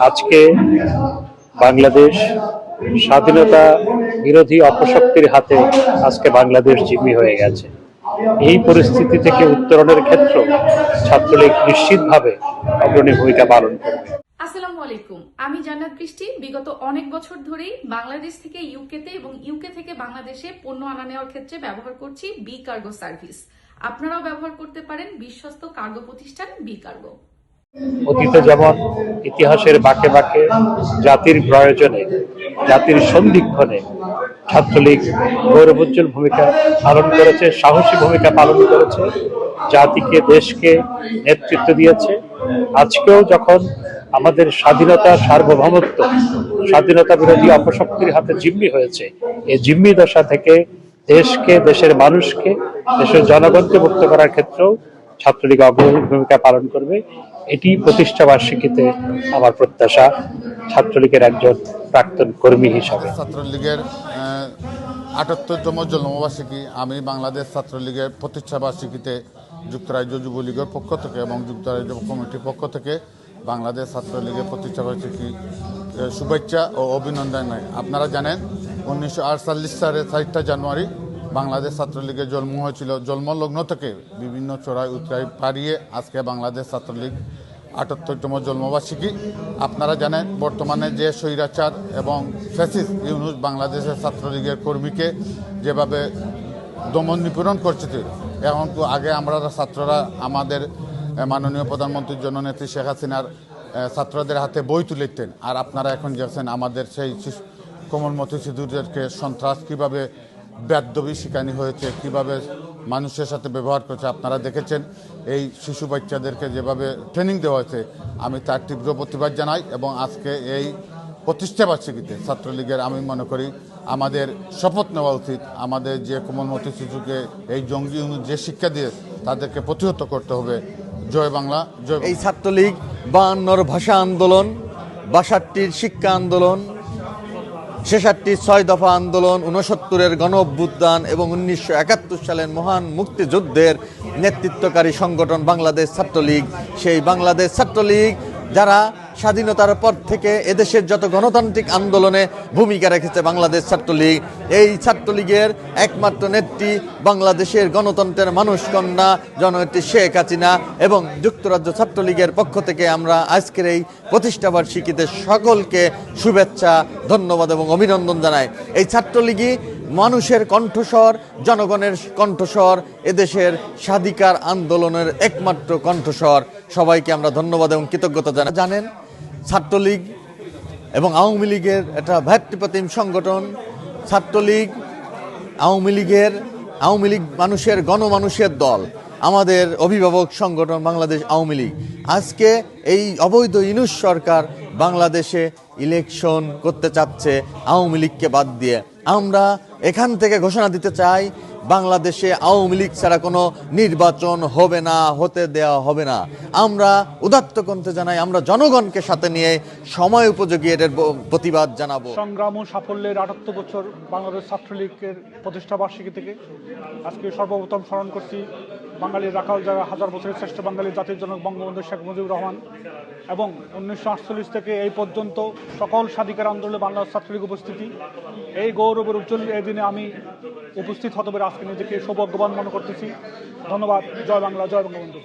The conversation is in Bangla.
আজকে বাংলাদেশ স্বাধীনতা বিরোধী অপশক্তির হাতে আজকে বাংলাদেশ জিম্মি হয়ে গেছে। এই পরিস্থিতি থেকে উত্তরণের ক্ষেত্রে ছাত্রলীগ নিশ্চিতভাবে অগ্রণী ভূমিকা পালন করবে। আসসালামু আলাইকুম। আমি জান্নাত বৃষ্টি। বিগত অনেক বছর ধরেই বাংলাদেশ থেকে ইউকেতে এবং ইউকে থেকে বাংলাদেশে পণ্য আনা নেওয়ার ক্ষেত্রে ব্যবহার করছি বি কার্গো সার্ভিস আপনারাও ব্যবহার করতে পারেন বিশ্বস্ত কার্গো প্রতিষ্ঠান বি কার্গো অতীতে যেমন ইতিহাসের বাঁকে বাঁকে জাতির প্রয়োজনে, জাতির সন্ধিক্ষণে ছাত্রলীগ গৌরবোজ্জ্বল ভূমিকা পালন করেছে, সাহসী ভূমিকা পালন করেছে, জাতিকে, দেশকে নেতৃত্ব দিয়েছে। আজকেও যখন আমাদের স্বাধীনতা সার্বভৌমত্ব, স্বাধীনতা বিরোধী অপশক্তির হাতে জিম্মি হয়েছে, এই জিম্মি দশা থেকে দেশকে, দেশের মানুষকে, দেশের জনগণকে মুক্ত করার ক্ষেত্রেও ছাত্রলীগ অগ্রণী ভূমিকা পালন করবে, এটি প্রতিষ্ঠা বার্ষিকীতে আমার প্রত্যাশা, ছাত্রলীগের একজন প্রাক্তন কর্মী হিসাবে। ছাত্রলীগের আটাত্তরতম জন্মবার্ষিকী আমি বাংলাদেশ ছাত্রলীগের প্রতিষ্ঠা বার্ষিকীতে যুক্তরাজ্য যুবলীগের পক্ষ থেকে এবং যুক্তরাজ্য কমিটির পক্ষ থেকে বাংলাদেশ ছাত্রলীগের প্রতিষ্ঠা বার্ষিকী শুভেচ্ছা ও অভিনন্দন জানাই। আপনারা জানেন, উনিশশো আটচল্লিশ সালের চারটা জানুয়ারি বাংলাদেশ ছাত্রলীগের জন্ম হয়েছিল, জন্মলগ্ন থেকে বিভিন্ন চড়াই উতরাই পারিয়ে আজকে বাংলাদেশ ছাত্রলীগ আটাত্তরতম জন্মবার্ষিকী। আপনারা জানেন, বর্তমানে যে স্বৈরাচার এবং ফ্যাসিস ইউনুস বাংলাদেশের ছাত্রলীগের কর্মীকে যেভাবে দমন নিপীড়ন করছে, এখন তো আগে আমরা ছাত্ররা আমাদের মাননীয় প্রধানমন্ত্রীর জননেত্রী শেখ হাসিনার ছাত্রদের হাতে বই তুলে দিতেন আর আপনারা এখন দেখছেন আমাদের সেই কোমলমতি শিশুদেরকে সন্ত্রাস কীভাবে বেদবি শিকানি হয়েছে, কীভাবে মানুষের সাথে ব্যবহার করছে, আপনারা দেখেছেন, এই শিশু বাচ্চাদেরকে যেভাবে ট্রেনিং দেওয়া হয়েছে, আমি তার তীব্র প্রতিবাদ জানাই এবং আজকে এই প্রতিষ্ঠা বার্ষিকীতে ছাত্রলীগের, আমি মনে করি, আমাদের শপথ নেওয়া উচিত, আমাদের যে কোমলমতি শিশুকে এই জঙ্গি যে শিক্ষা দিয়ে তাদেরকে প্রতিহত করতে হবে। জয় বাংলা, জয় এই ছাত্রলীগ বায়ান্নর ভাষা আন্দোলন, বাষট্টির শিক্ষা আন্দোলন ছেষট্টির ছয় দফা আন্দোলন উনসত্তরের গণ অভ্যুত্থান এবং উনিশশো একাত্তর সালের মহান মুক্তিযুদ্ধের নেতৃত্বকারী সংগঠন বাংলাদেশ ছাত্রলীগ। সেই বাংলাদেশ ছাত্রলীগ যারা স্বাধীনতার পর থেকে এদেশের যত গণতান্ত্রিক আন্দোলনে ভূমিকা রেখেছে বাংলাদেশ ছাত্রলীগ, এই ছাত্রলীগের একমাত্র নেত্রী বাংলাদেশের গণতন্ত্রের মানুষকন্যা জননেত্রী শেখ হাসিনা এবং যুক্তরাজ্য ছাত্রলীগের পক্ষ থেকে আমরা আজকের এই প্রতিষ্ঠাবার্ষিকীতে সকলকে শুভেচ্ছা, ধন্যবাদ এবং অভিনন্দন জানাই। এই ছাত্রলীগই মানুষের কণ্ঠস্বর, জনগণের কণ্ঠস্বর, এদেশের স্বাধিকার আন্দোলনের একমাত্র কণ্ঠস্বর। সবাইকে আমরা ধন্যবাদ এবং কৃতজ্ঞতা জানা জানেন ছাত্রলীগ এবং আওয়ামী লীগের একটা ভ্যাট্টিপ্রতিম সংগঠন। ছাত্রলীগ, আওয়ামী লীগের, আওয়ামী লীগ মানুষের গণমানুষের দল, আমাদের অভিভাবক সংগঠন বাংলাদেশ আওয়ামী লীগ। আজকে এই অবৈধ ইনুস সরকার বাংলাদেশে ইলেকশন করতে চাচ্ছে আওয়ামী লীগকে বাদ দিয়ে। আমরা এখান থেকে ঘোষণা দিতে চাই বাংলাদেশে আওয়ামী লীগ ছাড়া কোনো নির্বাচন হবে না, হতে দেওয়া হবে না। আমরা উদাত্ত কণ্ঠে জানাই, আমরা জনগণকে সাথে নিয়ে সময় উপযোগী এটার প্রতিবাদ জানাব। সংগ্রাম ও সাফল্যের আটাত্তর বছর বাংলাদেশ ছাত্রলীগের প্রতিষ্ঠা বার্ষিকী থেকে আজকে সর্বপ্রথম স্মরণ করছি বাঙালির রাখাল যারা হাজার বছরের শ্রেষ্ঠ বাঙালি জাতির জনক বঙ্গবন্ধু শেখ মুজিবুর রহমান এবং উনিশশো আটচল্লিশ থেকে এই পর্যন্ত সকল স্বাধিকার আন্দোলনে বাংলাদেশ ছাত্রলীগ উপস্থিতি। এই গৌরবের উজ্জ্বল এই দিনে আমি উপস্থিত হতে পেরে আজকে নিজেকে সৌভাগ্যবান মনে করতেছি। ধন্যবাদ। জয় বাংলা জয় বঙ্গবন্ধু।